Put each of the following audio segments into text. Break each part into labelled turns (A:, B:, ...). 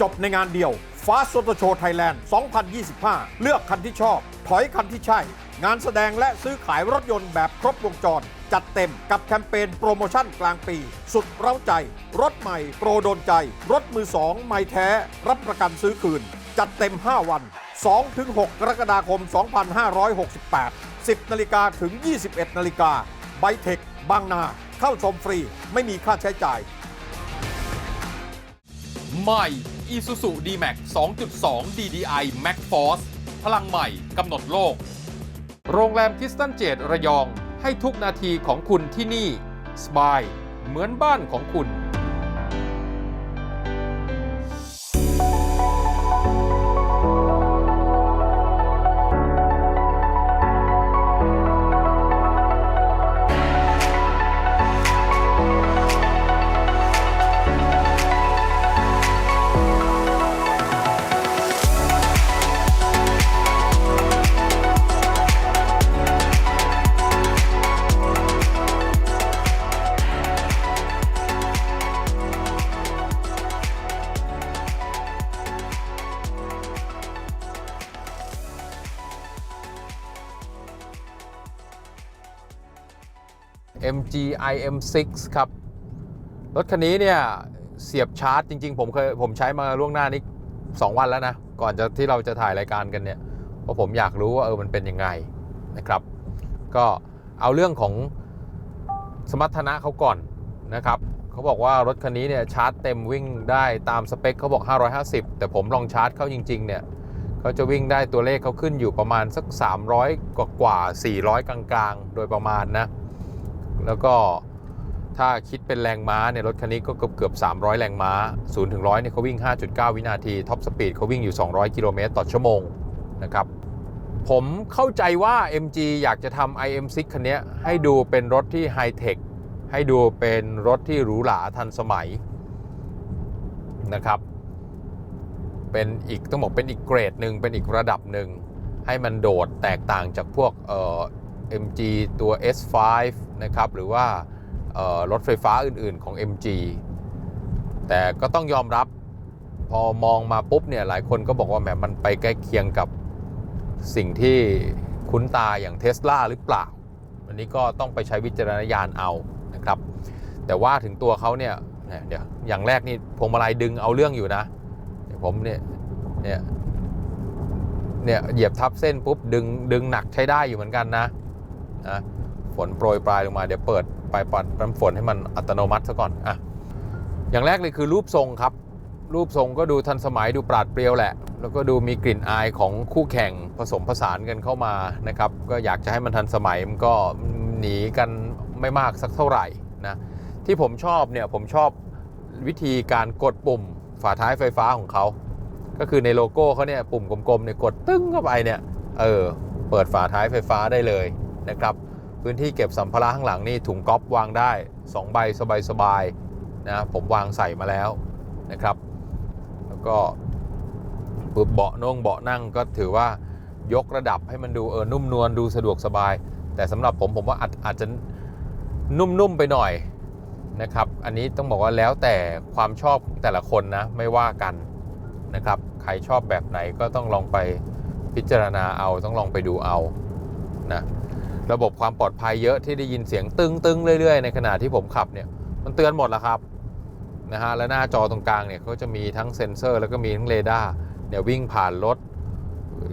A: จบในงานเดียวฟ้าสโตโชว์ไทยแลนด์2025 เลือกคันที่ชอบ ถอยคันที่ใช่ งานแสดงและซื้อขายรถยนต์แบบครบวงจร จัดเต็มกับแคมเปญโปรโมชั่นกลางปี สุดเร้าใจ รถใหม่ โปรโดนใจ รถมือสองไม่แท้ รับประกันซื้อคืน จัดเต็ม 5 วัน 2-6 กรกฎาคม 2568 10 นาฬิกาถึง 21 นาฬิกาไบเทค บางนา เข้าชมฟรี ไม่มีค่าใช้จ่าย
B: ใหม่ Isuzu D-Max 2.2 DDI Max Force พลังใหม่กำหนดโลก โรงแรมทิสตันเจดระยอง ให้ทุกนาทีของคุณที่นี่ สบาย เหมือนบ้านของคุณ MG IM6 ครับ รถคันนี้เนี่ย เสียบชาร์จจริง ๆ ผมเคยผมใช้มาล่วงหน้านี้ 2 วันแล้วนะ ก่อนจะที่เราจะถ่ายรายการกันเนี่ยเพราะผมอยากรู้ว่าเออมันเป็นยังไงนะครับ ก็เอาเรื่องของสมรรถนะเขาก่อนนะครับเขาบอกว่ารถคันนี้เนี่ยชาร์จเต็มวิ่งได้ตามสเปคเขาบอก 550 แต่ผมลองชาร์จเข้าจริง ๆ เนี่ยเขาจะวิ่งได้ตัวเลขเขาขึ้นอยู่ประมาณสัก 300 กว่ากว่า 400 กลาง ๆ โดยประมาณนะ แล้วก็ถ้าคิดเป็นแรงม้าเนี่ยรถคันนี้ก็เกือบเกือบ 300 แรงม้า 0 ถึง 100 เนี่ยเขาวิ่ง 5.9 วินาที ท็อปสปีดเขาวิ่งอยู่ 200 กิโลเมตรต่อชั่วโมงนะครับ ผมเข้าใจว่า MG อยากจะทำ IM6 คันนี้ให้ดูเป็นรถที่ไฮเทค ให้ดูเป็นรถที่หรูหราทันสมัยนะครับ เป็นอีกต้องบอกเป็นอีกเกรดหนึ่งเป็นอีกระดับหนึ่งให้มันโดดแตกต่างจากพวกเอ่อ MG ตัว S5 นะครับหรือว่ารถไฟฟ้าอื่นๆของ MG แต่ก็ต้องยอมรับพอมองมาปุ๊บเนี่ยหลายคนก็บอกว่าแหมมันไปใกล้เคียงกับสิ่งที่คุ้นตาอย่างเท s l a หรือเปล่า อันนี้ก็ต้องไปใช้วิจารณญาณเอานะครับ แต่ว่าถึงตัวเขาเนี่ยเดี๋ยวอย่างแรกนี่พวงมาลัยดึงเอาเรื่องอยู่นะ ผมเนี่ยเนี่ยเนี่ยเหยียบทับเส้นปุ๊บดึงดึงหนักใช้ได้อยู่เหมือนกันนะนะ ฝนโปรยปลายลงมาเดี๋ยวเปิดไปปัดน้ำฝนให้มันอัตโนมัติซะก่อนอะอย่างแรกเลยคือรูปทรงครับ รูปทรงก็ดูทันสมัยดูปราดเปรียวแหละ แล้วก็ดูมีกลิ่นอายของคู่แข่งผสมผสานกันเข้ามานะครับก็อยากจะให้มันทันสมัยมันก็หนีกันไม่มากสักเท่าไหร่นะที่ผมชอบเนี่ยผมชอบวิธีการกดปุ่มฝาท้ายไฟฟ้าของเขา ก็คือในโลโก้เขาเนี่ยปุ่มกลมๆเนี่ยกดตึ้งเข้าไปเนี่ยเออเปิดฝาท้ายไฟฟ้าได้เลยนะครับ พื้นที่เก็บสัมภาระข้างหลังนี่ถุงก๊อปวางได้ 2 ใบสบายๆนะผมวางใส่มาแล้วนะครับ แล้วก็เบาะน่งเบาะนั่งก็ถือว่ายกระดับให้มันดูเออนุ่มนวลดูสะดวกสบาย แต่สำหรับผมผมว่าอาจอาจจะนุ่มๆไปหน่อยนะครับ อันนี้ต้องบอกว่าแล้วแต่ความชอบแต่ละคนนะไม่ว่ากันนะครับ ใครชอบแบบไหนก็ต้องลองไปพิจารณาเอาต้องลองไปดูเอานะ ระบบความปลอดภัยเยอะที่ได้ยินเสียงตึงตึงเรื่อย ๆ ในขณะที่ผมขับเนี่ยมันเตือนหมดแล้วครับนะฮะและหน้าจอตรงกลางเนี่ยเขาจะมีทั้งเซ็นเซอร์ แล้วก็มีทั้งเรดาร์เนี่ยวิ่งผ่านรถ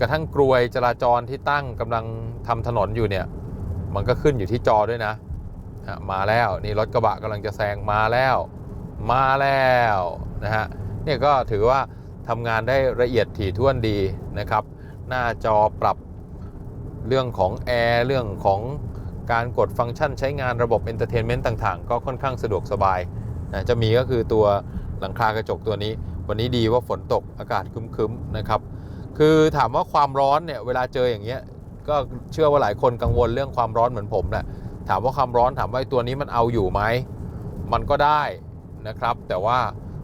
B: กระทั่งกรวยจราจรที่ตั้งกำลังทำถนนอยู่เนี่ยมันก็ขึ้นอยู่ที่จอด้วยนะมาแล้วนี่รถกระบะกำลังจะแซงมาแล้ว มาแล้วนะฮะเนี่ยก็ถือว่าทำงานได้ละเอียดถี่ถ้วนดีนะครับ หน้าจอปรับ เรื่องของแอร์เรื่องของการกดฟังก์ชันใช้งานระบบเอนเตอร์เทนเมนต์ต่างๆ ก็ค่อนข้างสะดวกสบายนะจะมีก็คือตัวหลังคากระจกตัวนี้ วันนี้ดีว่าฝนตกอากาศคึ้มๆนะครับ คือถามว่าความร้อนเนี่ยเวลาเจออย่างเงี้ยก็เชื่อว่าหลายคนกังวลเรื่องความร้อนเหมือนผมแหละถามว่าความร้อนถามว่าตัวนี้มันเอาอยู่ไหมมันก็ได้นะครับ แต่ว่า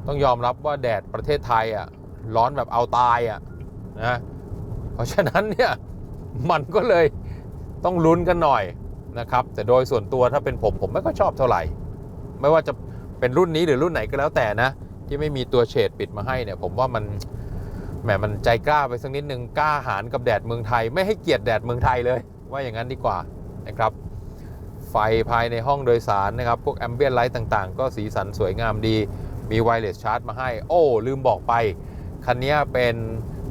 B: ต้องยอมรับว่าแดดประเทศไทยอะร้อนแบบเอาตายอะนะเพราะฉะนั้นเนี่ย มันก็เลยต้องลุ้นกันหน่อยนะครับ แต่โดยส่วนตัวถ้าเป็นผมผมไม่ก็ชอบเท่าไหร่ ไม่ว่าจะเป็นรุ่นนี้หรือรุ่นไหนก็แล้วแต่นะ ที่ไม่มีตัวเฉดปิดมาให้เนี่ย ผมว่ามันแหมมันใจกล้าไปสักนิดนึงกล้าหาญกับแดดเมืองไทย ไม่ให้เกียรติแดดเมืองไทยเลย ว่าอย่างนั้นดีกว่านะครับ ไฟภายในห้องโดยสารนะครับ พวกแอมเบียนไลท์ต่างๆ ก็สีสันสวยงามดีมีไวเลสชาร์จมาให้ โอ้ ลืมบอกไป คันนี้เป็น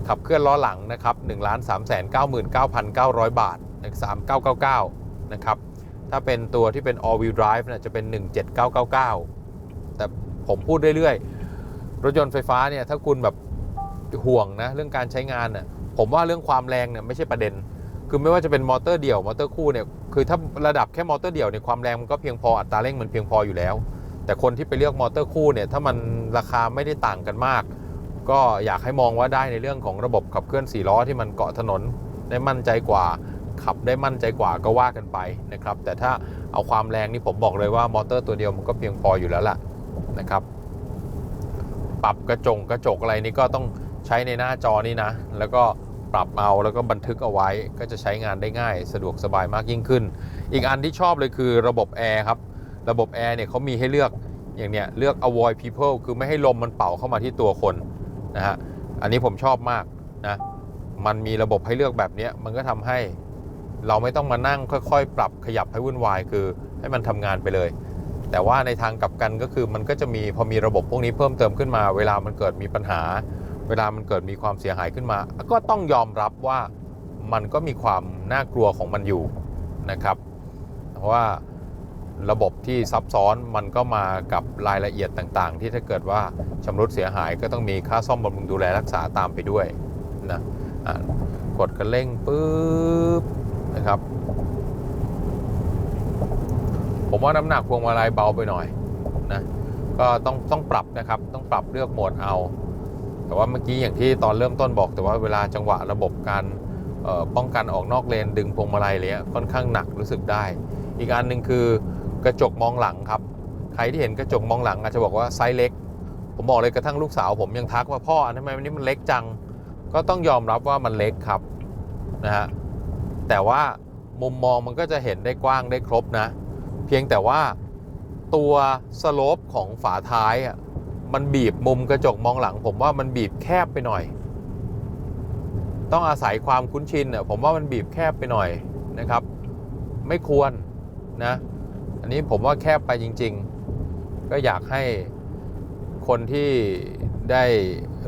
B: ขับเคลื่อนล้อหลังนะครับ1 3 9 9 9 9 0 0บาท3999นะครับถ้าเป็นตัวที่เป็น all wheel drive นะจะเป็น 17999 แต่ผมพูดเรื่อยๆ รถยนต์ไฟฟ้าเนี่ยถ้าคุณแบบห่วงนะเรื่องการใช้งานน่ะผมว่าเรื่องความแรงเนี่ยไม่ใช่ประเด็น คือไม่ว่าจะเป็นมอเตอร์เดี่ยวมอเตอร์คู่เนี่ยคือถ้าระดับแค่มอเตอร์เดี่ยวเนี่ยความแรงมันก็เพียงพออัตราเร่งมันเพียงพออยู่แล้ว แต่คนที่ไปเลือกมอเตอร์คู่เนี่ยถ้ามันราคาไม่ได้ต่างกันมาก ก็อยากให้มองว่าได้ในเรื่องของระบบขับเคลื่อน4ล้อที่มันเกาะถนนได้มั่นใจกว่า ขับได้มั่นใจกว่าก็ว่ากันไปนะครับแต่ถ้าเอาความแรงนี่ผมบอกเลยว่ามอเตอร์ตัวเดียวมันก็เพียงพออยู่แล้วล่ะนะครับ ปรับกระจงกระจกอะไรนี่ก็ต้องใช้ในหน้าจอนี่นะ แล้วก็ปรับเอาแล้วก็บันทึกเอาไว้ก็จะใช้งานได้ง่าย สะดวกสบายมากยิ่งขึ้น อีกอันที่ชอบเลยคือระบบแอร์ครับระบบแอร์เนี่ยเขามีให้เลือกอย่างเนี้ยเลือก avoid people คือไม่ให้ลมมันเป่าเข้ามาที่ตัวคน นะฮะอันนี้ผมชอบมากนะมันมีระบบให้เลือกแบบนี้มันก็ทำให้เราไม่ต้องมานั่งค่อยๆ ปรับขยับให้วุ่นวายคือให้มันทำงานไปเลย แต่ว่าในทางกลับกันก็คือมันก็จะมีพอมีระบบพวกนี้เพิ่มเติมขึ้นมา เวลามันเกิดมีปัญหา เวลามันเกิดมีความเสียหายขึ้นมา ก็ต้องยอมรับว่ามันก็มีความน่ากลัวของมันอยู่นะครับ เพราะว่า ระบบที่ซับซ้อนมันก็มากับรายละเอียดต่างๆ ที่ถ้าเกิดว่าชำรุดเสียหายก็ต้องมีค่าซ่อมบำรุงดูแลรักษาตามไปด้วยนะะกดกระเร่งปุ๊บนะครับ ผมว่าน้ำหนักพวงมาลัยเบาไปหน่อยนะก็ต้องต้องปรับนะครับต้องปรับเลือกโหมดเอา แต่ว่าเมื่อกี้อย่างที่ตอนเริ่มต้นบอก แต่ว่าเวลาจังหวะระบบการป้องกันออกนอกเลนดึงพวงมาลัยเลยอะค่อนข้างหนักรู้สึกได้ อีกอันหนึ่งคือ กระจกมองหลังครับ ใครที่เห็นกระจกมองหลังอาจจะบอกว่าไซส์เล็ก ผมบอกเลยกระทั่งลูกสาว ผมยังทักว่าพ่อทำไมวันนี้มันเล็กจัง ก็ต้องยอมรับว่ามันเล็กครับนะฮะ แต่ว่ามุมมองมันก็จะเห็นได้กว้างได้ครบนะ เพียงแต่ว่าตัวสโลปของฝาท้ายอะมันบีบมุมกระจกมองหลัง ผมว่ามันบีบแคบไปหน่อย ต้องอาศัยความคุ้นชินอะผมว่ามันบีบแคบไปหน่อยนะครับ ไม่ควรนะ อันนี้ผมว่าแคบไปจริง ๆ ก็อยากให้คนที่ได้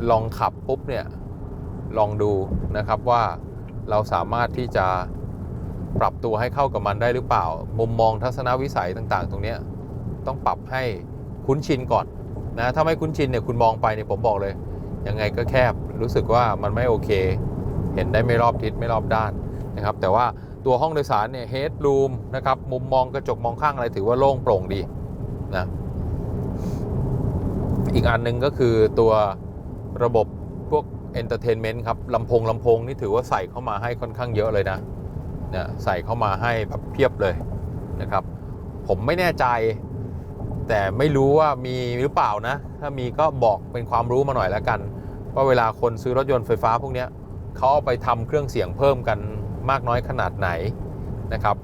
B: ลองขับปุ๊บเนี่ย ลองดูนะครับว่าเราสามารถที่จะปรับตัวให้เข้ากับมันได้หรือเปล่า มุมมองทัศนวิสัยต่างๆ ตรงนี้ต้องปรับให้คุ้นชินก่อนนะถ้าไม่คุ้นชินเนี่ยคุณมองไปเนี่ยผมบอกเลย ยังไงก็แคบรู้สึกว่ามันไม่โอเค เห็นได้ไม่รอบทิศไม่รอบด้านนะครับ แต่ว่า ตัวห้องโดยสารเนี่ยเฮดรูมนะครับมุมมองกระจกมองข้างอะไรถือว่าโล่งโปร่งดีนะอีกอันหนึ่งก็คือตัวระบบพวกเอนเตอร์เทนเมนต์ครับลำโพงลำโพงนี่ถือว่าใส่เข้ามาให้ค่อนข้างเยอะเลยนะเนี่ยใส่เข้ามาให้แบบเพียบเลยนะครับ ผมไม่แน่ใจ แต่ไม่รู้ว่ามีหรือเปล่านะ ถ้ามีก็บอกเป็นความรู้มาหน่อยแล้วกัน ว่าเวลาคนซื้อรถยนต์ไฟฟ้าพวกนี้เขาเอาไปทำเครื่องเสียงเพิ่มกัน มากน้อยขนาดไหนนะครับ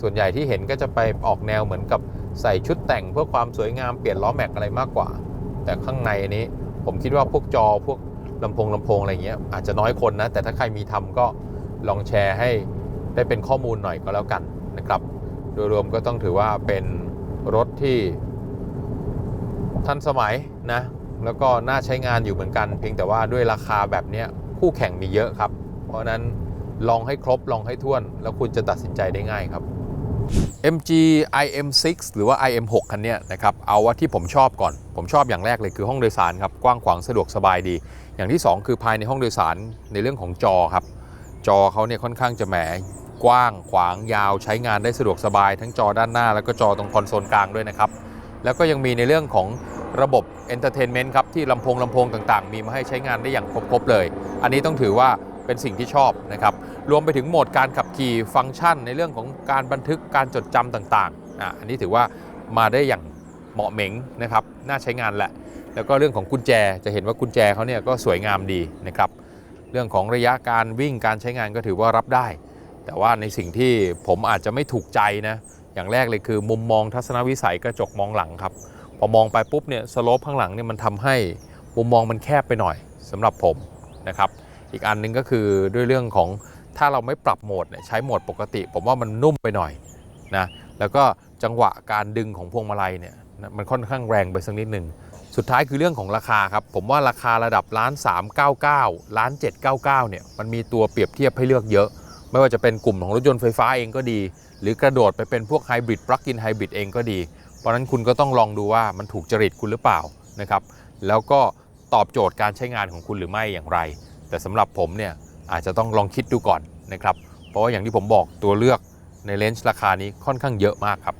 B: ส่วนใหญ่ที่เห็นก็จะไปออกแนวเหมือนกับใส่ชุดแต่งเพื่อความสวยงามเปลี่ยนล้อแม็กอะไรมากกว่า แต่ข้างในนี้ผมคิดว่าพวกจอพวกลำโพงลำโพงอะไรเงี้ยอาจจะน้อยคนนะ แต่ถ้าใครมีทำก็ลองแชร์ให้ได้เป็นข้อมูลหน่อยก็แล้วกันนะครับ โดยรวมก็ต้องถือว่าเป็นรถที่ทันสมัยนะ แล้วก็น่าใช้งานอยู่เหมือนกัน เพียงแต่ว่าด้วยราคาแบบเนี้ยคู่แข่งมีเยอะครับ เพราะนั้น ลองให้ครบลองให้ท่วน แล้วคุณจะตัดสินใจได้ง่ายครับ MG IM6 หรือว่า IM6 คันนี้นะครับเอาว่าที่ผมชอบก่อน ผมชอบอย่างแรกเลยคือห้องโดยสารครับกว้างขวางสะดวกสบายดี อย่างที่ 2 คือภายในห้องโดยสารในเรื่องของจอครับ จอเขาเนี่ยค่อนข้างจะแหมกว้างขวางยาวใช้งานได้สะดวกสบาย ทั้งจอด้านหน้า แล้วก็จอตรงคอนโซลกลางด้วยนะครับ แล้วก็ยังมีในเรื่องของระบบเอนเตอร์เทนเมนต์ครับที่ลำโพงลำโพงต่างๆ มีมาให้ใช้งานได้อย่างครบๆเลย อันนี้ต้องถือว่า เป็นสิ่งที่ชอบนะครับ รวมไปถึงโหมดการขับขี่ฟังก์ชันในเรื่องของการบันทึกการจดจำต่างๆ อันนี้ถือว่ามาได้อย่างเหมาะเหม็งนะครับ น่าใช้งานแหละ แล้วก็เรื่องของกุญแจจะเห็นว่ากุญแจเขาเนี่ยก็สวยงามดีนะครับ เรื่องของระยะการวิ่งการใช้งานก็ถือว่ารับได้ แต่ว่าในสิ่งที่ผมอาจจะไม่ถูกใจนะ อย่างแรกเลยคือ มุมมองทัศนวิสัยกระจกมองหลังครับ พอมองไปปุ๊บเนี่ยสโลปข้างหลังเนี่ยมันทำให้มุมมองมันแคบไปหน่อยสำหรับผมนะครับ อีกอันหนึงก็คือด้วยเรื่องของถ้าเราไม่ปรับโหมดใช้โหมดปกติ ผมว่ามันนุ่มไปหน่อยนะแล้วก็จังหวะการดึงของพวงมาลัยเนี่ยมันค่อนข้างแรงไปสักนิดหนึ่งสุดท้ายคือเรื่องของราคาครับ ผมว่าราคาระดับล้าน399ล้าน799เนี่ยมันมีตัวเปรียบเทียบให้เลือกเยอะ ไม่ว่าจะเป็นกลุ่มของรถยนต์ไฟฟ้าเองก็ดี หรือกระโดดไปเป็นพวกไฮบริดปลั๊กอินไฮบริดเองก็ดี เพราะฉะนั้นคุณก็ต้องลองดูว่ามันถูกจริตคุณหรือเปล่านะครับแล้วก็ตอบโจทย์การใช้งานของคุณหรือไม่อย่างไร แต่สำหรับผมเนี่ยอาจจะต้องลองคิดดูก่อนนะครับ เพราะว่าอย่างที่ผมบอกตัวเลือกในเลนส์ราคานี้ค่อนข้างเยอะมากครับ